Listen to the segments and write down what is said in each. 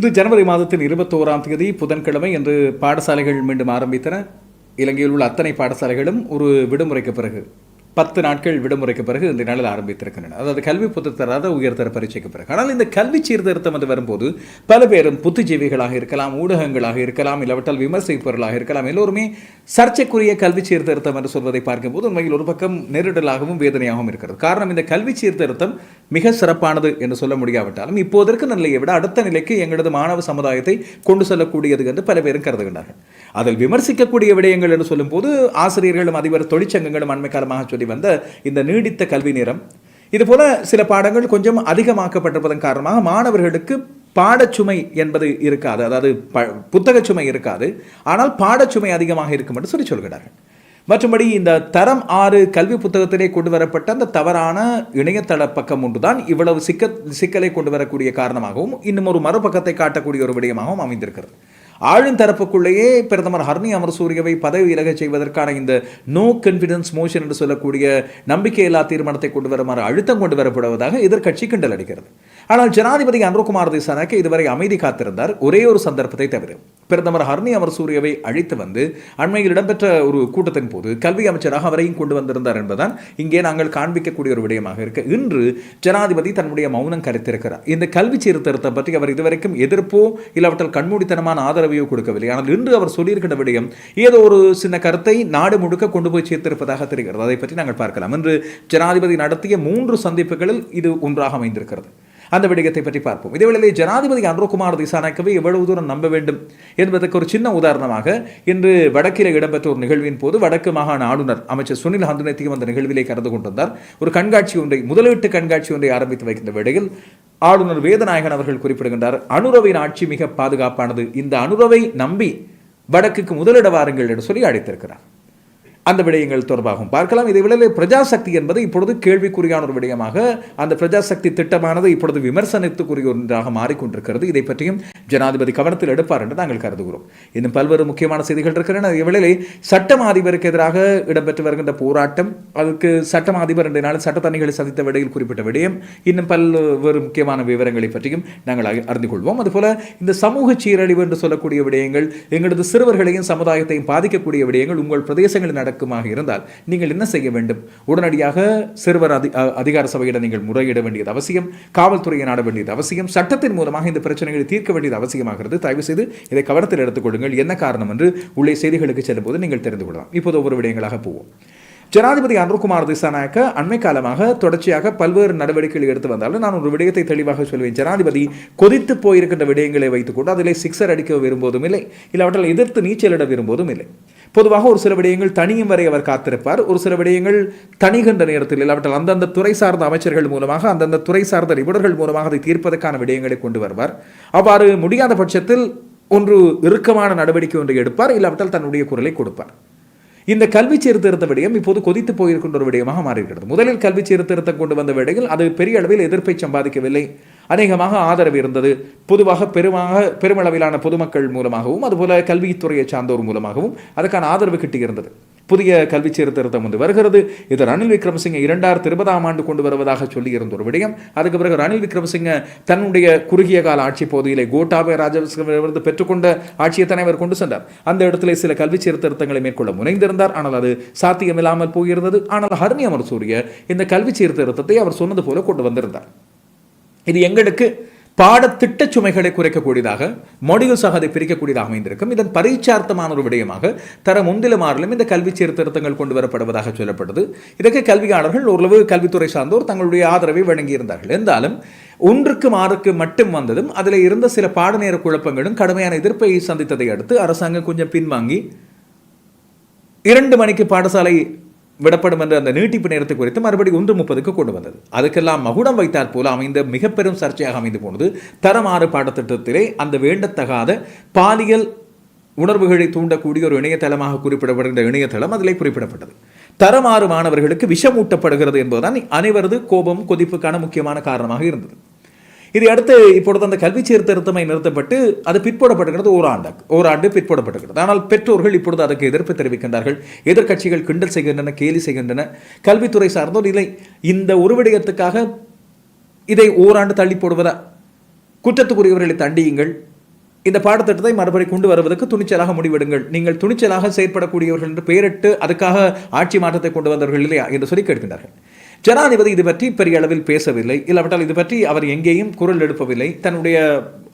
இது ஜனவரி மாதத்தின் இருபத்தோராம் தேதி புதன்கிழமை என்று பாடசாலைகள் மீண்டும் ஆரம்பித்தன. இலங்கையில் உள்ள அத்தனை பாடசாலைகளும் ஒரு விடுமுறைக்கு பிறகு. பத்து நாட்கள் விடுமுறைக்கு பிறகு இந்த நாளில் ஆரம்பித்திருக்கின்றன. அதாவது கல்வி புத்தகத்தராத உயர்தர பரீட்சைக்கு பிறகு. ஆனால் இந்த கல்வி சீர்திருத்தம் வந்து வரும்போது பல பேரும் புத்திஜீவிகளாக இருக்கலாம் ஊடகங்களாக இருக்கலாம் இல்லாவிட்டால் விமர்சிப்பவர்களாக இருக்கலாம் எல்லோருமே சர்ச்சைக்குரிய கல்வி சீர்திருத்தம் என்று சொல்வதை பார்க்கும்போது உண்மையில் ஒரு பக்கம் நெருடலாகவும் வேதனையாகவும் இருக்கிறது. காரணம் இந்த கல்வி சீர்திருத்தம் மிக சிறப்பானது என்று சொல்ல முடியாவிட்டாலும் இப்போதற்கு நிலையை விட அடுத்த நிலைக்கு எங்களது மாணவ சமுதாயத்தை கொண்டு செல்லக்கூடியது என்று பல பேரும் கருதுகின்றார்கள். அதில் விமர்சிக்கக்கூடிய விடயங்கள் என்று சொல்லும்போது ஆசிரியர்களும் அதிபர் தொழிற்சங்கங்களும் அண்மை காலமாக சொல்லி வந்த இந்த நீடித்த கல்வி நேரம். இதுபோல சில பாடங்கள் கொஞ்சம் அதிகமாக்கப்பட்டிருப்பதன் காரணமாக மாணவர்களுக்கு பாடச்சுமை என்பது இருக்காது. அதாவது ப புத்தகச் சுமை இருக்காது. ஆனால் பாடச்சுமை அதிகமாக இருக்கும் என்று சொல்லி சொல்கிறார்கள். மற்றபடி இந்த தரம் ஆறு கல்வி புத்தகத்திலே கொண்டு வரப்பட்ட அந்த தவறான இணையதள பக்கம் ஒன்றுதான் இவ்வளவு சிக்க சிக்கலை கொண்டு வரக்கூடிய காரணமாகவும் இன்னும் ஒரு மறுபக்கத்தை காட்டக்கூடிய ஒரு விடயமாகவும் அமைந்திருக்கிறது. ஆளும் தரப்புக்குள்ளேயே பிரதமர் ஹர்னி அமர்சூரியவை பதவி விலகச் செய்வதற்கான இந்த நோ கன்ஃபிடன்ஸ் மோஷன் என்று சொல்லக்கூடிய நம்பிக்கையில்லா தீர்மானத்தை கொண்டு வருமாறு அழுத்தம் கொண்டு வரப்படுவதாக எதிர்க்கட்சி கிண்டல் அடிக்கிறது. ஆனால் ஜனாதிபதி அன்ருகுமார் திசானாக்கு இதுவரை அமைதி காத்திருந்தார். ஒரே ஒரு சந்தர்ப்பத்தை தவிர பிரதமர் ஹர்னி அமர்சூரியவை அழைத்து வந்து அண்மையில் இடம்பெற்ற ஒரு கூட்டத்தின் போது கல்வி அமைச்சராக அவரையும் கொண்டு வந்திருந்தார் என்பதுதான் இங்கே நாங்கள் காண்பிக்கக்கூடிய ஒரு விடயமாக இருக்கு. இன்று ஜனாதிபதி தன்னுடைய மௌனம் கருத்திருக்கிறார். இந்த கல்வி சீர்திருத்தம் பற்றி அவர் இதுவரைக்கும் எதிர்ப்போ இல்லாவற்றால் கண்மூடித்தனமான ஆதரவு ஆதரவையோ கொடுக்கவில்லை. ஆனால் இன்று அவர் சொல்லியிருக்கிற விடயம் ஏதோ ஒரு சின்ன கருத்தை நாடு முழுக்க கொண்டு போய் சேர்த்திருப்பதாக தெரிகிறது. அதை பற்றி நாங்கள் பார்க்கலாம். இன்று ஜனாதிபதி நடத்திய மூன்று சந்திப்புகளில் இது ஒன்றாக அமைந்திருக்கிறது. அந்த விடயத்தை பற்றி பார்ப்போம். இதேவேளையிலே ஜனாதிபதி அன்ரோகுமார் திசாநாயக்கவை எவ்வளவு தூரம் நம்ப வேண்டும் என்பதற்கு ஒரு சின்ன உதாரணமாக இன்று வடக்கில் இடம்பெற்ற ஒரு நிகழ்வின் போது வடக்கு மாகாண ஆளுநர் அமைச்சர் சுனில் ஹந்துனத்தையும் அந்த நிகழ்விலே கலந்து கொண்டிருந்தார். ஒரு கண்காட்சி ஒன்றை முதலீட்டு கண்காட்சி ஒன்றை ஆரம்பித்து வைக்கின்ற வேளையில் ஆளுநர் வேதநாயகன் அவர்கள் குறிப்பிடுகின்றார் அனுரவின் ஆட்சி மிக பாதுகாப்பானது. இந்த அனுரவை நம்பி வடக்குக்கு முதலிட வாருங்கள் என்று சொல்லி அழைத்திருக்கிறார். அந்த விடயங்கள் தொடர்பாகவும் பார்க்கலாம் இதை விட பிரஜாசக்தி என்பது இப்பொழுது கேள்விக்குறியான ஒரு விடயமாக அந்த பிரஜாசக்தி திட்டமானது இப்பொழுது விமர்சனத்துக்குரிய ஒன்றாக மாறிக்கொண்டிருக்கிறது. இதை பற்றியும் ஜனாதிபதி கவனத்தில் எடுப்பார் என்று நாங்கள் கருதுகிறோம். இன்னும் பல்வேறு முக்கியமான செய்திகள் இருக்கின்றன. இவ்வேளையிலே சட்டம் அதிபருக்கு எதிராக இடம்பெற்று வருகின்ற போராட்டம் அதுக்கு சட்டம் அதிபர் என்ற நாள் சட்டத்தணிகளை சந்தித்த விடையில் குறிப்பிட்ட விடயம் இன்னும் பல்வேறு முக்கியமான விவரங்களை பற்றியும் நாங்கள் அறிந்து கொள்வோம். அதுபோல இந்த சமூக சீரழிவு என்று சொல்லக்கூடிய விடயங்கள் எங்களது சிறுவர்களையும் சமுதாயத்தையும் பாதிக்கக்கூடிய விடயங்கள் உங்கள் பிரதேசங்களில் நடக்குமாக இருந்தால் நீங்கள் என்ன செய்ய வேண்டும்? உடனடியாக சிறுவர் அதி அதிகார சபையிடம் நீங்கள் முறையிட வேண்டியது அவசியம். காவல்துறையை நாட வேண்டியது அவசியம். சட்டத்தின் மூலமாக இந்த பிரச்சனைகளை தீர்க்க வேண்டியது அவசியமாகிறது. தயவு செய்து இதை கவனத்தில் எடுத்துக்கொள்ளுங்கள். என்ன காரணம் என்று உள்ளே செய்திகளுக்கு செல்லும் போது நீங்கள் தெரிந்து கொள்ளலாம். இப்போது ஒவ்வொரு விடயங்களாக போவோம். ஜனாதிபதி அனுர்குமார் திசாநாயக்க அண்மை காலமாக தொடர்ச்சியாக பல்வேறு நடவடிக்கைகள் எடுத்து வந்தாலும் நான் ஒரு விடயத்தை தெளிவாக சொல்வேன். ஜனாதிபதி கொதித்து போயிருக்கின்ற விடயங்களை வைத்துக்கொண்டு அதிலே சிக்ஸர் அடிக்க விரும்புவதும் இல்லை இல்லாவற்றால் எதிர்த்து நீச்சலிட விரும்புவதும் இல்லை. பொதுவாக ஒரு சில விடயங்கள் தனியும் வரை அவர் காத்திருப்பார். ஒரு சில விடயங்கள் தனிகின்ற நேரத்தில் இல்லாவிட்டால் அந்தந்த துறை சார்ந்த அமைச்சர்கள் மூலமாக அந்தந்த துறை சார்ந்த நிபுணர்கள் மூலமாக அதை தீர்ப்பதற்கான விடயங்களை கொண்டு வருவார். அவ்வாறு முடியாத பட்சத்தில் ஒன்று இறுக்கமான நடவடிக்கை ஒன்றை எடுப்பார் இல்லாவிட்டால் தன்னுடைய குரலை கொடுப்பார். இந்த கல்வி சீர்திருத்த விடயம் இப்போது கொதித்து போயிருக்கின்ற ஒரு விடயமாக மாறியிருக்கிறது. முதலில் கல்வி சீர்திருத்தம் கொண்டு வந்த விடையில் அது பெரிய அளவில் எதிர்ப்பை சம்பாதிக்கவில்லை. அநேகமாக ஆதரவு இருந்தது. பொதுவாக பெருமாக பெருமளவிலான பொதுமக்கள் மூலமாகவும் அதுபோல கல்வித்துறையை சார்ந்தோர் மூலமாகவும் அதுக்கான ஆதரவு கிட்டியிருந்தது. புதிய கல்வி சீர்திருத்தம் வந்து வருகிறது. இது ரணில் விக்ரமசிங்க இரண்டாயிரத்தி இருபதாம் ஆண்டு கொண்டு வருவதாக சொல்லியிருந்த ஒரு விடயம். அதுக்கு பிறகு ரணில் விக்ரமசிங்க தன்னுடைய குறுகிய கால ஆட்சி பகுதியிலே கோட்டாபய ராஜபக்சவிலிருந்து பெற்றுக்கொண்ட ஆட்சியை தலைவர் கொண்டு சென்றார். அந்த இடத்துல சில கல்வி சீர்திருத்தங்களை மேற்கொள்ள முனைந்திருந்தார். ஆனால் அது சாத்தியமில்லாமல் போயிருந்தது. ஆனால் ஹர்னி அமர் சூரிய இந்த கல்வி சீர்திருத்தத்தை அவர் சொன்னது போல கொண்டு வந்திருந்தார். இது எங்களுக்கு பாடத்திட்ட சுமைகளை குறைக்கக்கூடியதாக மொடியூல்ஸாக அதை பிரிக்கக்கூடியதாக அமைந்திருக்கும். இதன் பரீட்சார்த்தமான ஒரு விடயமாக தர முந்தில மாறிலும் இந்த கல்வி சீர்திருத்தங்கள் கொண்டு வரப்படுவதாக சொல்லப்பட்டது. இதற்கு கல்வியாளர்கள் ஓரளவு கல்வித்துறை சார்ந்தோர் தங்களுடைய ஆதரவை வழங்கியிருந்தார்கள். இருந்தாலும் ஒன்றுக்கு மாறுக்கு மட்டும் வந்ததும் அதில் இருந்த சில பாடநேர குழப்பங்களும் கடுமையான எதிர்ப்பை சந்தித்ததை அடுத்து அரசாங்கம் கொஞ்சம் பின்வாங்கி இரண்டு மணிக்கு பாடசாலை விடப்படும் என்ற அந்த நீட்டிப்பு நேரத்தை குறித்து மறுபடி ஒன்று முப்பதுக்கு கொண்டு வந்தது. அதுக்கெல்லாம் மகுடம் வைத்தாற் போல அமைந்த மிக பெரும் சர்ச்சையாக அமைந்து போனது தரமாறு பாடத்திட்டத்திலே அந்த வேண்டத்தகாத பாலியல் உணர்வுகளை தூண்டக்கூடிய ஒரு இணையதளமாக குறிப்பிடப்படுகின்ற இணையதளம் அதிலே குறிப்பிடப்பட்டது. தரமாறு மாணவர்களுக்கு விஷமூட்டப்படுகிறது என்பதுதான் அனைவரது கோபம் கொதிப்புக்கான முக்கியமான காரணமாக இருந்தது. இதை அடுத்து இப்பொழுது அந்த கல்வி சீர்திருத்தமை நிறுத்தப்பட்டு அது பிற்போடப்படுகிறது ஓராண்டு ஓராண்டு பிற்போடப்படுகிறது ஆனால் பெற்றோர்கள் இப்பொழுது அதற்கு எதிர்ப்பு தெரிவிக்கின்றார்கள். எதிர்கட்சிகள் கிண்டல் செய்கின்றன கேலி செய்கின்றன. கல்வித்துறை சார்ந்தோர் இல்லை. இந்த ஒரு விடயத்துக்காக இதை ஓராண்டு தள்ளி போடுவதா? குற்றத்துக்குரியவர்களை தண்டியுங்கள். இந்த பாடத்திட்டத்தை மறுபடி கொண்டு வருவதற்கு துணிச்சலாக முடிவெடுங்கள். நீங்கள் துணிச்சலாக செயற்படக்கூடியவர்கள் என்று பெயரிட்டு அதுக்காக ஆட்சி மாற்றத்தை கொண்டு வந்தவர்கள் இல்லையா? என்று சொல்லி கேட்கின்றார்கள். ஜனாதிபதி இது பற்றி பெரிய அளவில் பேசவில்லை. இல்லாவிட்டால் இது பற்றி அவர் எங்கேயும் குரல் எழுப்பவில்லை. தன்னுடைய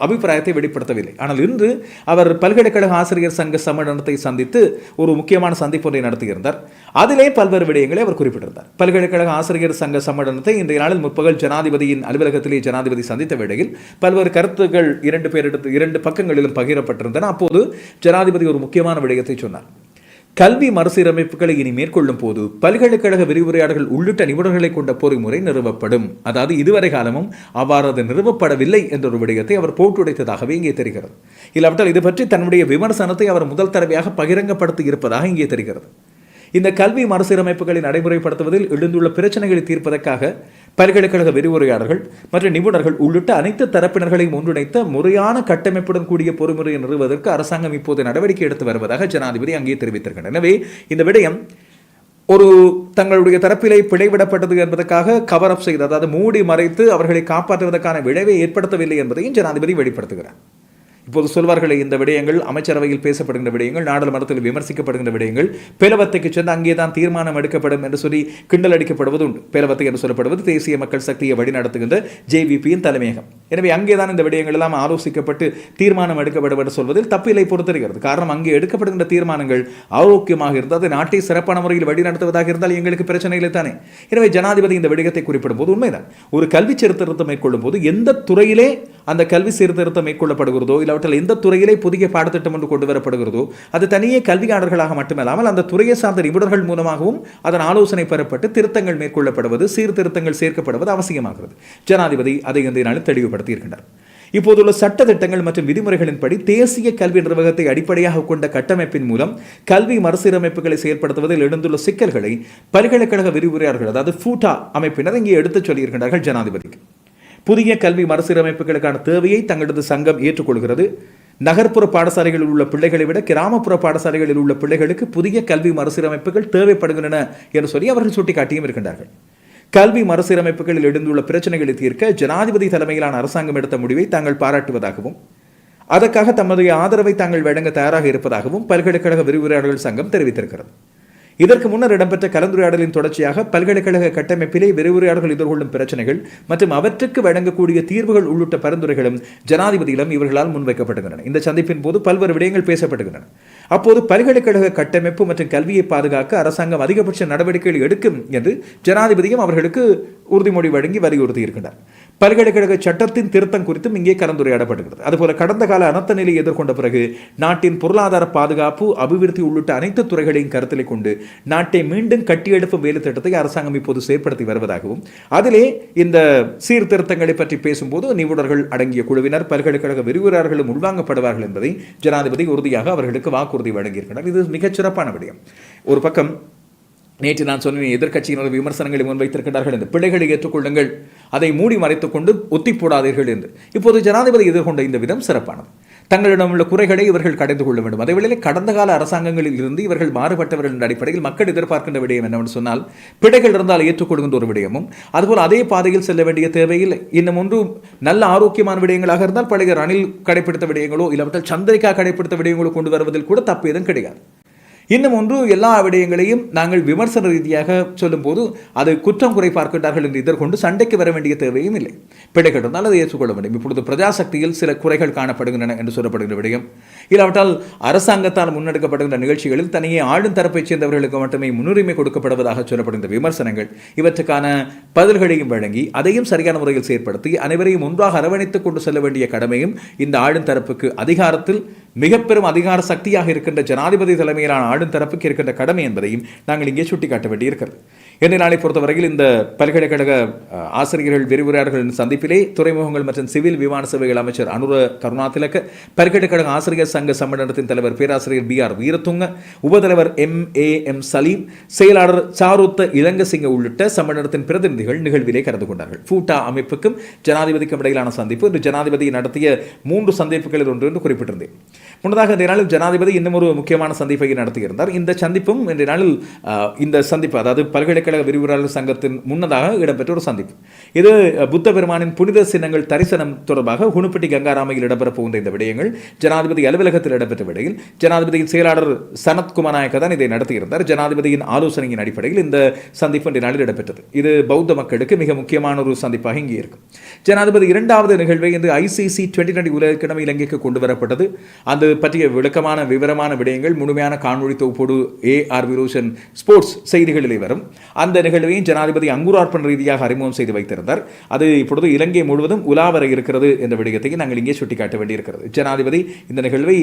அபிப்பிராயத்தை வெளிப்படுத்தவில்லை. ஆனால் இன்று அவர் பல்கலைக்கழக ஆசிரியர் சங்க சம்மேளனத்தை சந்தித்து ஒரு முக்கியமான சந்திப்பொன்றை நடத்தியிருந்தார். அதிலே பல்வேறு விடயங்களை அவர் குறிப்பிட்டிருந்தார். பல்கலைக்கழக ஆசிரியர் சங்க சம்மேளனத்தை இன்றைய நாளில் முற்பகல் ஜனாதிபதியின் அலுவலகத்திலே ஜனாதிபதி சந்தித்த வேளையில் பல்வேறு கருத்துக்கள் இரண்டு பேரிடத்து இரண்டு பக்கங்களிலும் பகிரப்பட்டிருந்தன. அப்போது ஜனாதிபதி ஒரு முக்கியமான விடயத்தை சொன்னார். கல்வி மறுசீரமைப்புகளை இனி மேற்கொள்ளும் போது பல்கலைக்கழக விரிவுரையாளர்கள் உள்ளிட்ட நிபுணர்களை கொண்ட பொறிமுறை நிறுவப்படும். அதாவது இதுவரை காலமும் அவ்வாறு அது நிறுவப்படவில்லை என்ற ஒரு விடயத்தை அவர் போட்டுடைத்ததாகவே இங்கே தெரிகிறது. இல்லாவிட்டால் இது பற்றி தன்னுடைய விமர்சனத்தை அவர் முதல் தடவையாக பகிரங்கப்படுத்தி இருப்பதாக இங்கே தெரிகிறது. இந்த கல்வி மறுசீரமைப்புகளை நடைமுறைப்படுத்துவதில் எழுந்துள்ள பிரச்சனைகளை தீர்ப்பதற்காக பல்கலைக்கழக விரிவுரையாளர்கள் மற்றும் நிபுணர்கள் உள்ளிட்ட அனைத்து தரப்பினர்களையும் ஒன்றிணைத்த முறையான கட்டமைப்புடன் கூடிய பொறுமுறையை நிறுவுவதற்கு அரசாங்கம் இப்போது நடவடிக்கை எடுத்து வருவதாக ஜனாதிபதி அங்கே தெரிவித்திருக்கிறார். எனவே இந்த விடயம் ஒரு தங்களுடைய தரப்பிலே பிழைவிடப்பட்டது என்பதற்காக கவர் அப் செய்து அதாவது மூடி மறைத்து அவர்களை காப்பாற்றுவதற்கான விளைவை ஏற்படுத்தவில்லை என்பதையும் ஜனாதிபதி வெளிப்படுத்துகிறார். இப்போது சொல்வார்களே இந்த விடயங்கள் அமைச்சரவையில் பேசப்படுகின்ற விடயங்கள் நாடாளுமன்றத்தில் விமர்சிக்கப்படுகின்ற விடயங்கள் பேலவத்தைக்கு சென்று அங்கே தான் தீர்மானம் எடுக்கப்படும் என்று சொல்லி கிண்டல் அடிக்கப்படுவது உண்டு பேலவத்தை என்று சொல்லப்படுவது தேசிய மக்கள் சக்தியை வழிநடத்துகின்ற ஜேவிபியின் தலைமையகம். எனவே அங்கே தான் இந்த விடயங்கள் எல்லாம் ஆலோசிக்கப்பட்டு தீர்மானம் எடுக்கப்படும் என்று சொல்வதில் தப்பில்லை பொறுத்திருக்கிறது. காரணம் அங்கே எடுக்கப்படுகின்ற தீர்மானங்கள் ஆரோக்கியமாக இருந்தால் அது நாட்டை சிறப்பான முறையில் வழிநடத்துவதாக இருந்தால் எங்களுக்கு பிரச்சனை இல்லை தானே. எனவே ஜனாதிபதி இந்த விடயத்தை குறிப்பிடும் போது உண்மைதான். ஒரு கல்வி சீர்திருத்தம் மேற்கொள்ளும் போது எந்த துறையிலே அந்த கல்வி சீர்திருத்தம் மேற்கொள்ளப்படுகிறதோ இல்லை அவற்றில் எந்த துறையிலே புதிய பாடத்திட்டம் ஒன்று கொண்டு வரப்படுகிறதோ அது தனியே கல்வியாளர்களாக மட்டுமல்லாமல் அந்த துறையை சார்ந்த நிபுணர்கள் மூலமாகவும் அதன் ஆலோசனை பெறப்பட்டு திருத்தங்கள் மேற்கொள்ளப்படுவது சீர்திருத்தங்கள் சேர்க்கப்படுவது அவசியமாகிறது. ஜனாதிபதி அதை இந்த நாளில் தெளிவுபடுத்தி இப்போதுள்ள சட்ட திட்டங்கள் மற்றும் விதிமுறைகளின்படி தேசிய கல்வி நிர்வாகத்தை அடிப்படையாக கொண்ட கட்டமைப்பின் மூலம் கல்வி மறுசீரமைப்புகளை செயற்படுத்துவதில் எழுந்துள்ள சிக்கல்களை பல்கலைக்கழக விரிவுரையாளர்கள் அதாவது ஃபூட்டா அமைப்பினர் இங்கே எடுத்துச் சொல்லியிருக்கிறார்கள் ஜனாதிபதிக்கு. புதிய கல்வி மறுசீரமைப்புகளுக்கான தேவையை தங்களது சங்கம் ஏற்றுக்கொள்கிறது. நகர்ப்புற பாடசாலைகளில் உள்ள பிள்ளைகளை விட கிராமப்புற பாடசாலைகளில் உள்ள பிள்ளைகளுக்கு புதிய கல்வி மறுசீரமைப்புகள் தேவைப்படுகின்றன என்று சொல்லி அவர்கள் சுட்டிக்காட்டியும் இருக்கின்றார்கள். கல்வி மறுசீரமைப்புகளில் எழுந்துள்ள பிரச்சனைகளை தீர்க்க ஜனாதிபதி தலைமையிலான அரசாங்கம் எடுத்த முடிவை தாங்கள் பாராட்டுவதாகவும் அதற்காக தமது ஆதரவை தாங்கள் வழங்க தயாராக இருப்பதாகவும் பல்கலைக்கழக விரிவுரையாளர்கள் சங்கம் தெரிவித்திருக்கிறது. இதற்கு முன்னர் இடம்பெற்ற கலந்துரையாடலின் தொடர்ச்சியாக பல்கலைக்கழக கட்டமைப்பிலே விரிவுரையாளர்கள் எதிர்கொள்ளும் பிரச்சனைகள் மற்றும் அவற்றுக்கு வழங்கக்கூடிய தீர்வுகள் உள்ளிட்ட பரிந்துரைகளும் ஜனாதிபதியிடம் இவர்களால் முன்வைக்கப்படுகின்றன. இந்த சந்திப்பின் போது பல்வேறு விடயங்கள் பேசப்படுகின்றன. அப்போது பல்கலைக்கழக கட்டமைப்பு மற்றும் கல்வியை பாதுகாக்க அரசாங்கம் அதிகபட்ச நடவடிக்கைகள் எடுக்கும் என்று ஜனாதிபதியும் அவர்களுக்கு உறுதிமொழி வழங்கி வலியுறுத்தியிருக்கின்றார். பல்கலைக்கழக சட்டத்தின் திருத்தம் குறித்தும் இங்கே கலந்துரையாடப்படுகிறது அதுபோல கடந்த கால அனர்த்த நிலையை எதிர்கொண்ட பிறகு நாட்டின் பொருளாதார பாதுகாப்பு அபிவிருத்தி உள்ளிட்ட அனைத்து துறைகளையும் கருத்தில் கொண்டு நாட்டை மீண்டும் கட்டியெழுப்பும் வேலை திட்டத்தை அரசாங்கம் இப்போது செயற்படுத்தி வருவதாகவும் அதிலே இந்த சீர்திருத்தங்களை பற்றி பேசும்போது நிபுணர்கள் அடங்கிய குழுவினர் பல்கலைக்கழக விரிவுரையாளர்களும் உள்வாங்கப்படுவார்கள் என்பதை ஜனாதிபதி உறுதியாக அவர்களுக்கு வாக்குறுதி வழங்கியிருக்கிறார். இது மிகச் சிறப்பான விடயம். ஒரு பக்கம் நேற்று நான் சொன்னேன் எதிர்க்கட்சியினர் விமர்சனங்களை முன்வைத்திருக்கிறார்கள் என்று. பிள்ளைகளை ஏற்றுக்கொள்ளுங்கள். அதை மூடி மறைத்துக் கொண்டு ஒத்தி போடாதீர்கள் என்று. இப்போது ஜனாதிபதி எதிர்கொண்ட இந்த விதம் சிறப்பானது. தங்களிடம் உள்ள குறைகளை இவர்கள் கடைந்து கொள்ள வேண்டும். அதேவேளை கடந்த கால அரசாங்கங்களில் இருந்து இவர்கள் மாறுபட்டவர்கள் என்ற அடிப்படையில் மக்கள் எதிர்பார்க்கின்ற விடயம் என்னவென்று சொன்னால் பிழைகள் இருந்தால் ஏற்றுக்கொள்கின்ற ஒரு விடயமும் அதுபோல் அதே பாதையில் செல்ல வேண்டிய தேவையில்லை. இன்னும் ஒன்று நல்ல ஆரோக்கியமான விடயங்களாக இருந்தால் பழைய ரணில் கடைப்பிடித்த விடயங்களோ இல்லாவிட்டால் சந்திரிகா கடைப்பிடித்த விடயங்களோ கொண்டு வருவதில் கூட தப்பு எதுவும் கிடையாது. இன்னும் ஒன்று எல்லா விடயங்களையும் நாங்கள் விமர்சன ரீதியாக சொல்லும்போது அது குற்றம் குறை பார்க்கின்றார்கள் என்று எதிர்கொண்டு சண்டைக்கு வர வேண்டிய தேவையும் இல்லை. பிழை இருந்தால் அதை ஏற்றுக்கொள்ள வேண்டும். இப்பொழுது பிரஜாசக்தியில் சில குறைகள் காணப்படுகின்றன என்று சொல்லப்படுகிற விடயம். இல்லாவிட்டால் அரசாங்கத்தால் முன்னெடுக்கப்படுகின்ற நிகழ்ச்சிகளில் தனியே ஆளும் தரப்பைச் சேர்ந்தவர்களுக்கு மட்டுமே முன்னுரிமை கொடுக்கப்படுவதாக சொல்லப்படுகின்ற விமர்சனங்கள் இவற்றுக்கான பதில்களையும் வழங்கி அதையும் சரியான முறையில் செயற்படுத்தி அனைவரையும் ஒன்றாக அரவணைத்துக் கொண்டு செல்ல வேண்டிய கடமையும் இந்த ஆளும் தரப்புக்கு அதிகாரத்தில் மிக பெரும் அதிகார சக்தியாக இருக்கின்ற ஜனாதிபதி தலைமையிலான ஆளும் தரப்புக்கு இருக்கின்ற கடமை என்பதையும் நாங்கள் இங்கே சுட்டிக்காட்ட வேண்டியிருக்கிறது. இன்றைய நாளை பொறுத்தவரையில் இந்த பல்கலைக்கழக ஆசிரியர்கள் விரிவுரையாளர்களின் சந்திப்பிலே துறைமுகங்கள் மற்றும் சிவில் விமான சேவைகள் அமைச்சர் அனுர கருணாதிலக்க பல்கலைக்கழக ஆசிரியர் சங்க சம்மேளனத்தின் தலைவர் பேராசிரியர் பி ஆர் வீரத்துங்க உபதலைவர் எம் ஏ எம் சலீம் செயலாளர் சாருத்த இளங்கசிங்க உள்ளிட்ட சம்மேளனத்தின் பிரதிநிதிகள் நிகழ்விலே கலந்து கொண்டார்கள். ஃபூட்டா அமைப்புக்கும் ஜனாதிபதிக்கும் இடையிலான சந்திப்பு. இன்று ஜனாதிபதி நடத்திய மூன்று சந்திப்புகளில் ஒன்று என்று குறிப்பிட்டிருந்தேன். முன்னதாக இந்த நாளில் ஜனாதிபதி இன்னும் ஒரு முக்கியமான சந்திப்பை நடத்தியிருந்தார். இந்த சந்திப்பும் இன்றைய நாளில் இந்த சந்திப்பு அதாவது பல்கலைக்கழக விரிவுரையாளர் சங்கத்தின் முன்னதாக இடம்பெற்ற ஒரு சந்திப்பு. இது புத்த பெருமானின் புனித சின்னங்கள் தரிசனம் தொடர்பாக குணுப்பட்டி கங்காராமையில் இடம்பெற போகின்ற இந்த விடயங்கள் ஜனாதிபதி அலுவலகத்தில் இடம்பெற்ற விடையில் ஜனாதிபதியின் செயலாளர் சனத்குமார் நாயக்க தான் இதை நடத்தியிருந்தார். ஜனாதிபதியின் ஆலோசனையின் அடிப்படையில் இந்த சந்திப்பு இன்றைய நாளில் இடம்பெற்றது. இது பௌத்த மக்களுக்கு மிக முக்கியமான ஒரு சந்திப்பாக இங்கே இருக்கும். ஜனாதிபதி இரண்டாவது நிகழ்வை இந்த ஐசிசி டுவெண்ட்டி டுவெண்ட்டி உலகக்கிழமை இலங்கைக்கு கொண்டு வரப்பட்டது. அது பற்றிய விளக்கமான விவரமான விடயங்கள் முழுமையான காணொளி தொகுப்போடு ஏ ஆர் விரோசன் ஸ்போர்ட்ஸ் செய்திகளிலே வரும். அந்த நிகழ்வையும் ஜனாதிபதி அங்குரார்ப்பண ரீதியாக அறிமுகம் செய்து வைத்திருந்தார். அது இப்பொழுது இலங்கை முழுவதும் உலாவர இருக்கிறது என்ற விடயத்தை நாங்கள் இங்கே சுட்டிக்காட்ட வேண்டியிருக்கிறது. ஜனாதிபதி இந்த நிகழ்வை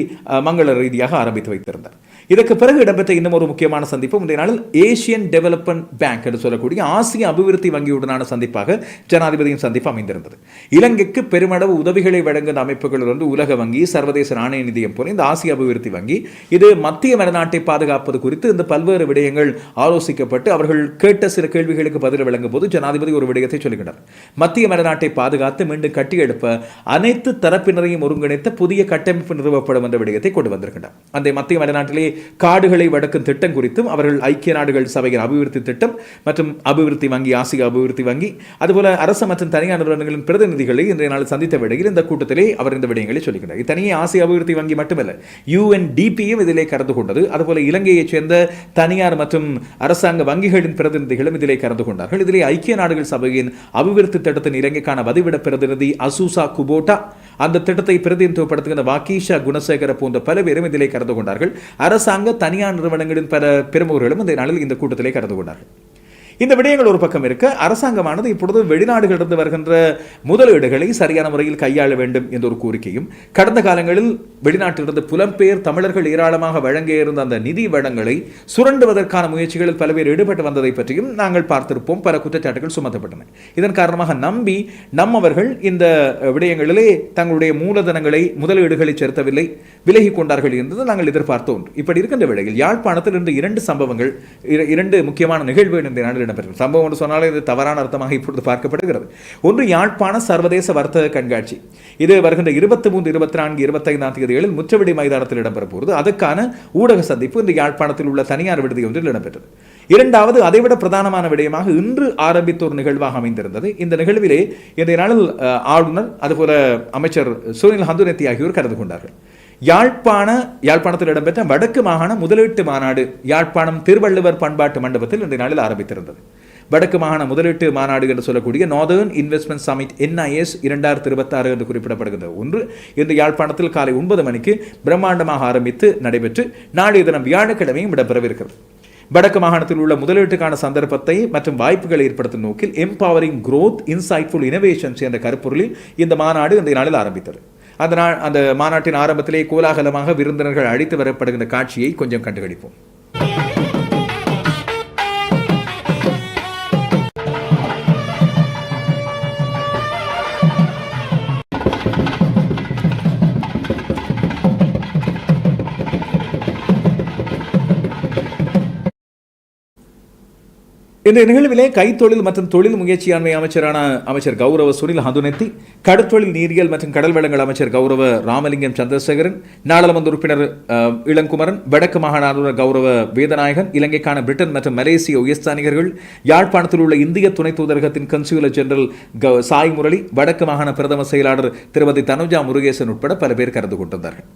மங்கள ரீதியாக ஆரம்பித்து வைத்திருந்தார். இதற்கு பிறகு இடம்பெற்ற இன்னும் ஒரு முக்கியமான சந்திப்பு முந்தைய நாளில் ஏசியன் டெவலப்மெண்ட் பேங்க் என்று சொல்லக்கூடிய ஆசிய அபிவிருத்தி வங்கியுடனான சந்திப்பாக ஜனாதிபதியின் சந்திப்பு அமைந்திருந்தது. இலங்கைக்கு பெருமளவு உதவிகளை வழங்கும் அமைப்புகள் வந்து உலக வங்கி சர்வதேச நாணய நிதியம் போல இந்த ஆசிய அபிவிருத்தி வங்கி இது மத்திய மரநாட்டை பாதுகாப்பது குறித்து இந்த பல்வேறு விடயங்கள் ஆலோசிக்கப்பட்டு அவர்கள் கேட்ட சில கேள்விகளுக்கு பதில் வழங்கும் போது ஜனாதிபதி ஒரு விடயத்தை சொல்கின்றனர் மத்திய மரநாட்டை பாதுகாத்து மீண்டும் கட்டியெழுப்ப அனைத்து தரப்பினரையும் ஒருங்கிணைத்த புதிய கட்டமைப்பு நிறுவப்படும் என்ற விடயத்தை கொண்டு வந்திருக்கின்றனர் அந்த மத்திய மலைநாட்டிலே காடுகளை வடக்கும் திட்டம் குறித்தும் அவர்கள் ஐக்கிய நாடுகள் சபையின் அபிவிருத்தி திட்டம் மற்றும் அபிவிருத்தி வங்கி ஆசிய அபிவிருத்தி வங்கி அதுபோல அரசு மற்றும் தனியார் நிறுவனங்களின் பிரதிநிதிகளை இன்றைய நாள் சந்தித்த வேளையில் இந்த கூட்டத்திலே அவர் இந்த விடயங்களை சொல்லுகிறார் தனியே ஆசிய அபிவிருத்தி வங்கி மட்டுமல்ல யுஎன்டிபியும் இதிலே கலந்து கொண்டது. அதுபோல இலங்கையைச் சேர்ந்த தனியார் மற்றும் அரசாங்க வங்கிகளின் பிரதிநிதிகளும் இதிலே கலந்து கொண்டார்கள். இதிலே ஐக்கிய நாடுகள் சபையின் அபிவிருத்தி திட்டத்தின் இலங்கைக்கான வதிவிட பிரதிநிதி அசூசா குபோட்டா அந்த திட்டத்தை பிரதிநிதித்துவப்படுத்துகின்ற வாக்கீஷா குணசேகர போன்ற பல பேரும் இதிலே கலந்து கொண்டார்கள். அரசு அரசாங்க தனியார் நிறுவனங்களின் பல பிரமுகர்களும் இந்த நாளில் இந்த கூட்டத்திலே கலந்து கொண்டார்கள். இந்த விடயங்கள் ஒரு பக்கம் இருக்க. அரசாங்கமானது இப்பொழுது வெளிநாடுகளிலிருந்து வருகின்ற முதலீடுகளை சரியான முறையில் கையாள வேண்டும் என்ற ஒரு கோரிக்கையும் கடந்த காலங்களில் வெளிநாட்டிலிருந்து புலம்பெயர் தமிழர்கள் ஏராளமாக வழங்கிய இருந்த அந்த நிதி வளங்களை சுரண்டுவதற்கான முயற்சிகளில் பல பேர் ஈடுபட்டு வந்ததை பற்றியும் நாங்கள் பார்த்திருப்போம். பல குற்றச்சாட்டுகள் சுமத்தப்பட்டன. இதன் காரணமாக நம்பி நம்மவர்கள் இந்த விடயங்களிலே தங்களுடைய மூலதனங்களை முதலீடுகளை செலுத்தவில்லை விலகி கொண்டார்கள் என்பது நாங்கள் எதிர்பார்த்தோம். இப்படி இருக்கின்ற வேளையில் யாழ்ப்பாணத்தில் இன்று இரண்டு சம்பவங்கள் இரண்டு முக்கியமான நிகழ்வுகள் இந்த நாளில் இடம்பெற்றது சம்பவம் என்று சொன்னாலே இது தவறான அர்த்தமாக இப்பொழுது பார்க்கப்படுகிறது. ஒன்று யாழ்ப்பாண சர்வதேச வர்த்தக கண்காட்சி. இது வருகின்ற இருபத்தி மூன்று இருபத்தி நான்கு இருபத்தைந்தாம் தேதிகளில் முற்றவெளி மைதானத்தில் இடம்பெற போகிறது. அதுக்கான ஊடக சந்திப்பு இந்த யாழ்ப்பாணத்தில் உள்ள தனியார் விடுதி ஒன்றில் இடம்பெற்றது. இரண்டாவது அதைவிட பிரதானமான விடயமாக இன்று ஆரம்பித்த ஒரு நிகழ்வாக அமைந்திருந்தது. இந்த நிகழ்விலே இன்றைய நாளில் ஆளுநர் அதுபோல அமைச்சர் சுனில் ஹந்துனெத்தி ஆகியோர் கலந்து கொண்டார்கள். யாழ்ப்பாண யாழ்ப்பாணத்தில் இடம்பெற்ற வடக்கு மாகாண முதலீட்டு மாநாடு யாழ்ப்பாணம் திருவள்ளுவர் பண்பாட்டு மண்டபத்தில் இன்றைய நாளில் ஆரம்பித்திருந்தது. வடக்கு மாகாண முதலீட்டு மாநாடு என்று சொல்லக்கூடிய நார்தர்ன் இன்வெஸ்ட்மெண்ட் சமிட் என்ஐஎஸ் இரண்டாயிரத்தி இருபத்தாறு என்று குறிப்பிடப்படுகிறது ஒன்று இன்று யாழ்ப்பாணத்தில் காலை ஒன்பது மணிக்கு பிரம்மாண்டமாக ஆரம்பித்து நடைபெற்று நாளைய தினம் வியாழக்கிழமையும் இடம்பெறவிருக்கிறது. வடக்கு மாகாணத்தில் உள்ள முதலீட்டுக்கான சந்தர்ப்பத்தை மற்றும் வாய்ப்புகளை ஏற்படுத்தும் நோக்கில் எம்பவரிங் குரோத் இன்சைட்ஃபுல் இனோவேஷன்ஸ் என்ற கருப்பொருளில் இந்த மாநாடு இந்த நாளில் ஆரம்பித்தது. அந்த நாள் அந்த மாநாட்டின் ஆரம்பத்திலே கோலாகலமாக விருந்தினர்கள் அழைத்து வரப்படுகின்ற காட்சியை கொஞ்சம் கண்டுகளிப்போம். இந்த நிகழ்விலே கைத்தொழில் மற்றும் தொழில் முயற்சியாண்மை அமைச்சரான அமைச்சர் கௌரவ சுனில் ஹதுனெத்தி கடற்தொழில் நீரியல் மற்றும் கடல் வளங்கள் அமைச்சர் கௌரவ ராமலிங்கம் சந்திரசேகரன் நாடாளுமன்ற உறுப்பினர் இளங்குமரன் வடக்கு மாகாண ஆளுநர் கௌரவ வேதநாயகன் இலங்கைக்கான பிரிட்டன் மற்றும் மலேசிய உயர்ஸ்தானிகர்கள் யாழ்ப்பாணத்தில் உள்ள இந்திய துணை தூதரகத்தின் கன்சியூலர் ஜெனரல் சாய் முரளி வடக்கு மாகாண பிரதம செயலாளர் திருமதி தனுஜா முருகேசன் உட்பட பல பேர் கலந்து கொண்டிருந்தார்கள்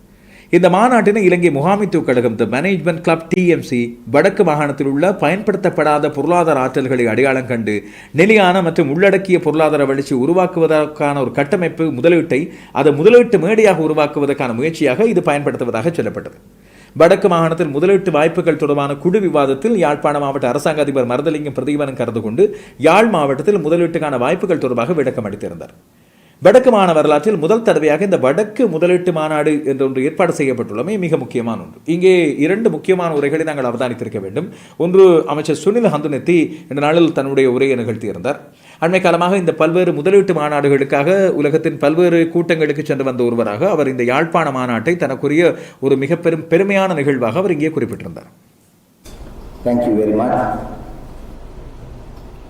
இந்த மாநாட்டினை இலங்கை முகாமித்துவ கழகம் த மேனேஜ்மெண்ட் கிளப் டிஎம்சி வடக்கு மாகாணத்தில் உள்ள பயன்படுத்தப்படாத பொருளாதார ஆற்றல்களை அடையாளம் கண்டு நிலையான மற்றும் உள்ளடக்கிய பொருளாதார வளர்ச்சி உருவாக்குவதற்கான ஒரு கட்டமைப்பு முதலீட்டை அதை முதலீட்டு மேடையாக உருவாக்குவதற்கான முயற்சியாக இது பயன்படுத்துவதாக சொல்லப்பட்டது. வடக்கு மாகாணத்தில் முதலீட்டு வாய்ப்புகள் தொடர்பான குழு விவாதத்தில் யாழ்ப்பாண மாவட்ட அரசாங்க அதிபர் மருதலிங்கம் பிரதீபனம் கலந்து கொண்டு யாழ் மாவட்டத்தில் முதலீட்டுக்கான வாய்ப்புகள் தொடர்பாக விளக்கம் அளித்திருந்தார் வடக்கு மாநில வரலாற்றில் முதல் தடவையாக இந்த வடக்கு முதலீட்டு மாநாடு என்ற ஒன்று ஏற்பாடு செய்யப்பட்டுள்ளமை மிக முக்கியமான ஒன்று இங்கே இரண்டு முக்கியமான உரைகளை நாங்கள் அவதானித்திருக்க வேண்டும் ஒன்று அமைச்சர் சுனில் ஹந்துனெத்தி இந்த நாளில் தன்னுடைய உரையை நிகழ்த்தியிருந்தார் அண்மை காலமாக இந்த பல்வேறு முதலீட்டு மாநாடுகளுக்காக உலகத்தின் பல்வேறு கூட்டங்களுக்கு சென்று வந்த ஒருவராக அவர் இந்த யாழ்ப்பாண மாநாட்டை தனக்குரிய ஒரு மிக பெரும் பெருமையான நிகழ்வாக அவர் இங்கே குறிப்பிட்டிருந்தார் Thank you very much.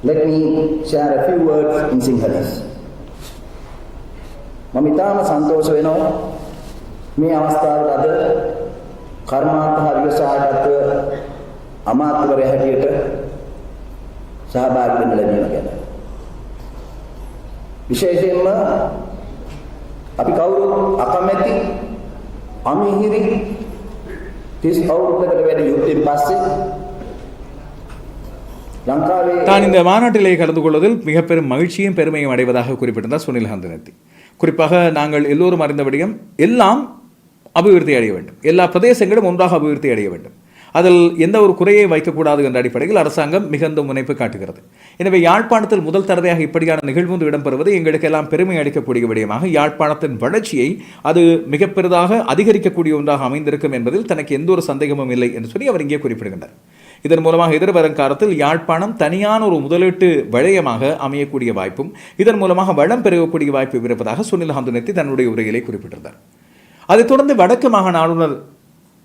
Let me share a few words in Sinhalese. මම ඉතාම සන්තෝෂ වෙනවා මේ අවස්ථාවට අද කර්මාන්ත හරිය සහගත අමාත්‍යවරයා හැටියට සහභාගී වෙන්න ලැබීම ගැන. විශේෂයෙන්ම අපි කවුරුත් අකමැති අමිහිරි 30 අවුරුද්දකට වැඩි යුද්ධෙන් පස්සේ ලංකාවේ தான் இந்த மாநாட்டிலே கலந்து கொள்வதில் மிக பெரும் மகிழ்ச்சியும் பெருமையும் அடைவதாக குறிப்பிட்டிருந்தார் சுனில் ஹந்தனத்தி குறிப்பாக நாங்கள் எல்லோரும் அறிந்தபடியும் எல்லாம் அபிவிருத்தி அடைய வேண்டும். எல்லா பிரதேசங்களும் ஒன்றாக அபிவிருத்தி அடைய வேண்டும். அதில் எந்த ஒரு குறையை வைக்கக்கூடாது என்ற அடிப்படையில் அரசாங்கம் மிகுந்த முனைப்பு காட்டுகிறது. எனவே யாழ்ப்பாணத்தில் முதல் தடவையாக இப்படியான நிகழ்வு ஒன்று இடம்பெறுவது எங்களுக்கெல்லாம் பெருமை அளிக்கக்கூடிய விடயமாக யாழ்ப்பாணத்தின் வளர்ச்சியை அது மிக பெரிதாக அதிகரிக்கக்கூடிய ஒன்றாக அமைந்திருக்கும் என்பதில் தனக்கு எந்த ஒரு சந்தேகமும் இல்லை என்று சொல்லி அவர் இங்கே குறிப்பிடுகின்றார். இதன் மூலமாக எதிர்வரும் காலத்தில் யாழ்ப்பாணம் தனியான ஒரு முதலீட்டு வளையமாக அமையக்கூடிய வாய்ப்பும் இதன் மூலமாக வளம் பெறக்கூடிய வாய்ப்பு இருப்பதாக சுனில் ஹந்துனத்தி தன்னுடைய உரையிலே குறிப்பிட்டிருந்தார். அதைத் தொடர்ந்து வடக்கு மாகாண ஆளுநர்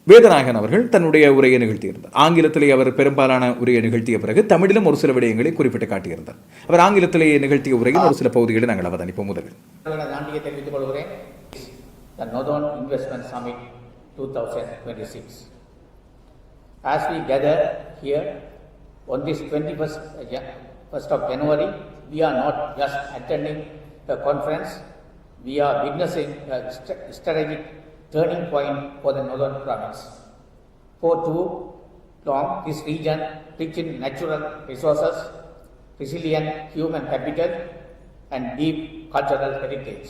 வேதநாயகன் அவர்கள் தன்னுடைய உரையை நிகழ்த்தியிருந்தார். ஆங்கிலத்திலே அவர் பெரும்பாலான உரையை நிகழ்த்திய பிறகு தமிழிலும் ஒரு சில விடயங்களை குறிப்பிட்டு காட்டியிருந்தார். அவர் ஆங்கிலத்திலேயே நிகழ்த்திய உரையில் ஒரு சில பகுதிகளை நாங்கள் அவதானிப்போம் முதலில். தெரிவித்துக் கொள்கிறேன். The Northern Investment Summit 2026. as we gather here on this 21st uh, first of January, we are not just attending the conference, we are witnessing a strategic turning point for the Northern Province. For too long, this region, rich in natural resources, resilient human capital, and deep cultural heritage,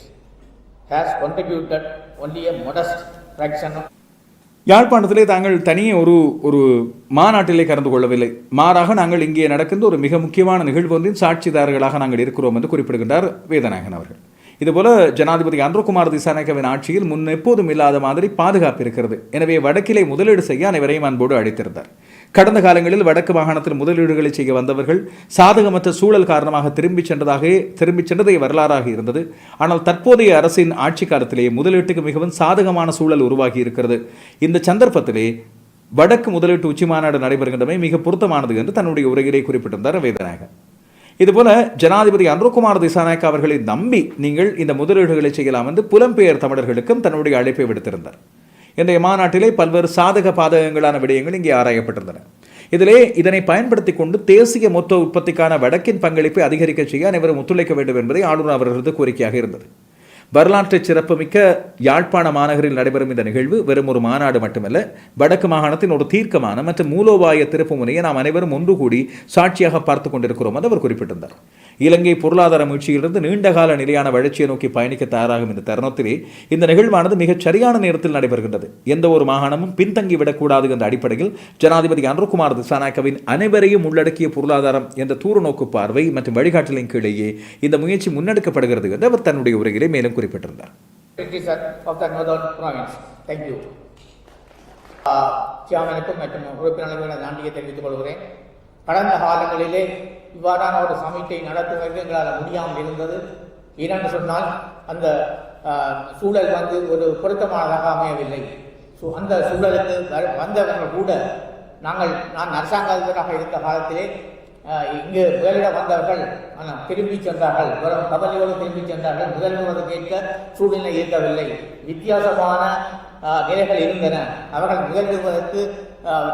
has contributed only a modest fraction of யாழ்ப்பாணத்திலே தாங்கள் தனியே ஒரு ஒரு மாநாட்டிலே கலந்து கொள்ளவில்லை. மாறாக நாங்கள் இங்கே நடக்கின்ற ஒரு மிக முக்கியமான நிகழ்வு ஒன்றின் சாட்சிதாரர்களாக நாங்கள் இருக்கிறோம் என்று குறிப்பிடுகின்றார் வேதநாயகன் அவர்கள். இதுபோல ஜனாதிபதி அன்ருகுமார் திசாநாயக்கவின் ஆட்சியில் முன் எப்போதும் இல்லாத மாதிரி பாதுகாப்பு இருக்கிறது. எனவே வடக்கிலே முதலீடு செய்ய அனைவரையும் அன்போடு அழைத்திருந்தார். கடந்த காலங்களில் வடக்கு மாகாணத்தில் முதலீடுகளை செய்ய வந்தவர்கள் சாதகமற்ற சூழல் காரணமாக திரும்பிச் சென்றதாக திரும்பிச் சென்றதே வரலாறாக இருந்தது. ஆனால் தற்போதைய அரசின் ஆட்சி காலத்திலே முதலீட்டுக்கு மிகவும் சாதகமான சூழல் உருவாகி இருக்கிறது. இந்த சந்தர்ப்பத்திலே வடக்கு முதலீட்டு உச்சி மாநாடு நடைபெறுகின்றமை மிக பொருத்தமானது என்று தன்னுடைய உரையிலே குறிப்பிட்டிருந்தார் வேதநாயகன் இதுபோல ஜனாதிபதி அன்ருகுமார் திசாநாயக் அவர்களை நம்பி நீங்கள் இந்த முதலீடுகளை செய்யலாம் என்று புலம்பெயர் தமிழர்களுக்கும் தன்னுடைய அழைப்பை விடுத்திருந்தார். இன்றைய மாநாட்டிலே பல்வேறு சாதக பாதகங்களான விடயங்கள் இங்கே ஆராயப்பட்டிருந்தன. இதிலே இதனை பயன்படுத்திக் கொண்டு தேசிய மொத்த உற்பத்திக்கான வடக்கின் பங்களிப்பை அதிகரிக்க செய்ய அனைவரும் ஒத்துழைக்க வேண்டும் என்பதை ஆளுநர் அவர்களது கோரிக்கையாக இருந்தது. வரலாற்று சிறப்புமிக்க யாழ்ப்பாண மாநகரில் நடைபெறும் இந்த நிகழ்வு வெறும் ஒரு மாநாடு மட்டுமல்ல வடக்கு மாகாணத்தின் ஒரு தீர்க்கமான மற்றும் மூலோபாய திருப்பு முனையை நாம் அனைவரும் ஒன்று கூடி சாட்சியாக பார்த்து கொண்டிருக்கிறோம் என்று அவர் குறிப்பிட்டிருந்தார். இலங்கை பொருளாதார மீழ்ச்சியிலிருந்து நீண்டகால நிலையான வளர்ச்சியை நோக்கி பயணிக்க தயாராகும் இந்த தருணத்திலே இந்த நிகழ்வானது மிகச் சரியான நேரத்தில் நடைபெறுகின்றது. எந்த ஒரு மாகாணமும் பின்தங்கி விடக்கூடாது என்ற அடிப்படையில் ஜனாதிபதி அன்ருகுமார் திசானாக்கவின் அனைவரையும் உள்ளடக்கிய பொருளாதாரம் என்ற தூரநோக்கு பார்வை மற்றும் வழிகாட்டலின் கீழேயே இந்த முயற்சி முன்னெடுக்கப்படுகிறது என்று அவர் தன்னுடைய உரையிலே மேலும் குறிப்பிட்டிருந்தார். சியாமனுக்கும் uh, மற்றும் உறுப்பினர்களுக்கு நன்றியை தெரிவித்துக் கொள்கிறேன். கடந்த காலங்களிலே இவ்வாறான ஒரு சமீட்டை நடத்துவதற்கு எங்களால் முடியாமல் இருந்தது. ஏனென்று சொன்னால் அந்த uh, சூழல் வந்து ஒரு பொருத்தமானதாக அமையவில்லை. ஸோ அந்த சூழலுக்கு வந்தவர்கள் கூட நாங்கள் நான் அரசாங்க அதிபராக இருந்த காலத்திலே இங்கு முதலிட வந்தவர்கள் ஆனால் திரும்பி சென்றார்கள். வெறும் கவலையோடு திரும்பி சென்றார்கள். முதல்வரோடு கேட்க சூழ்நிலை இருக்கவில்லை. வித்தியாசமான நிலைகள் இருந்தன. அவர்கள் முதலிடுவதற்கு